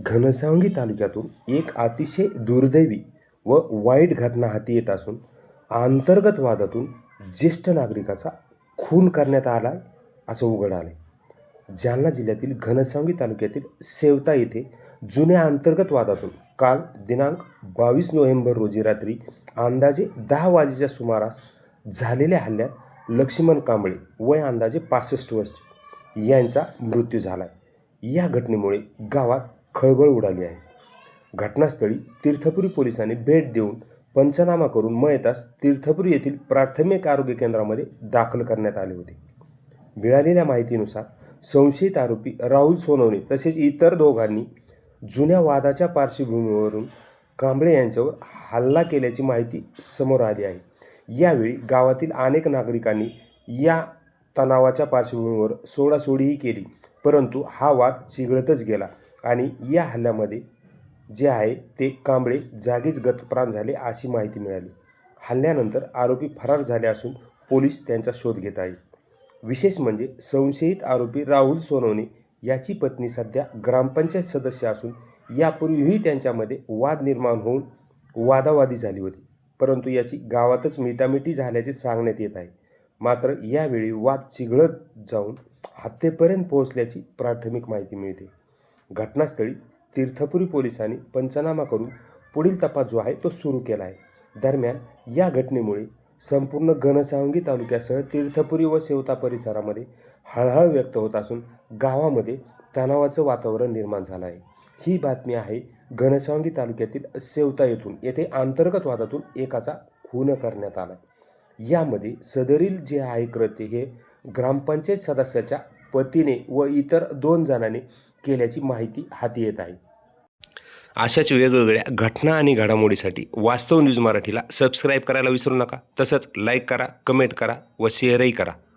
घनसावंगी तालुक्यातून एक अतिशय दुर्दैवी व वाईट घटना हाती येत असून अंतर्गत वादातून ज्येष्ठ नागरिकाचा खून करण्यात आला असं उघड आलं जालना जिल्ह्यातील घनसावंगी तालुक्यातील सेवता येथे जुन्या अंतर्गत वादातून काल दिनांक बावीस नोव्हेंबर रोजी रात्री अंदाजे दहा वाजेच्या सुमारास झालेल्या हल्ल्यात लक्ष्मण कांबळे वय अंदाजे पासष्ट वर्ष यांचा मृत्यू झाला आहे या घटनेमुळे गावात खळबळ उडाली आहे. घटनास्थळी तीर्थपुरी पोलिसांनी भेट देऊन पंचनामा करून मयतास तीर्थपुरी येथील प्राथमिक आरोग्य केंद्रामध्ये दाखल करण्यात आले होते. मिळालेल्या माहितीनुसार संशयित आरोपी राहुल सोनवणे तसेच इतर दोघांनी जुन्या वादाच्या पार्श्वभूमीवरून कांबळे यांच्यावर हल्ला केल्याची माहिती समोर आली आहे. यावेळी गावातील अनेक नागरिकांनी या तणावाच्या पार्श्वभूमीवर सोडासोडीही केली परंतु हा वाद चिघळतच गेला. आणि या हल्ल्यामध्ये जे आहे ते कांबळे जागीच गतप्राण झाले अशी माहिती मिळाली. हल्ल्यानंतर आरोपी फरार झाले असून पोलीस त्यांचा शोध घेत आहेत. विशेष म्हणजे संशयित आरोपी राहुल सोनवणे याची पत्नी सध्या ग्रामपंचायत सदस्य असून यापूर्वीही त्यांच्यामध्ये वाद निर्माण होऊन वादावादी झाली होती. परंतु याची गावातच मिटामिटी झाल्याचे सांगण्यात येत आहे. मात्र यावेळी वाद चिघळत जाऊन हत्येपर्यंत पोहोचल्याची प्राथमिक माहिती मिळते. घटनास्थळी तीर्थपुरी पोलिसांनी पंचनामा करून पुढील तपास जो आहे तो सुरू केला आहे. दरम्यान या घटनेमुळे संपूर्ण घनसावंगी तालुक्यासह तीर्थपुरी व सेवता परिसरामध्ये हळहळ व्यक्त होत असून गावामध्ये तणावाचं वातावरण निर्माण झालं आहे. ही बातमी आहे घनसावंगी तालुक्यातील सेवता येथून. येथे अंतर्गत वादातून एकाचा खून करण्यात आला यामध्ये सदरील जे आहे कृत्य हे ग्रामपंचायत सदस्याच्या पतीने व इतर दोन जणांनी केल्याची माहिती हाती येत आहे. अशाच वेगवेगळ्या घटना आणि घडामोडीसाठी वास्तव न्यूज मराठीला सबस्क्राईब करायला विसरू नका. तसंच लाईक करा कमेंट करा व शेअरही करा.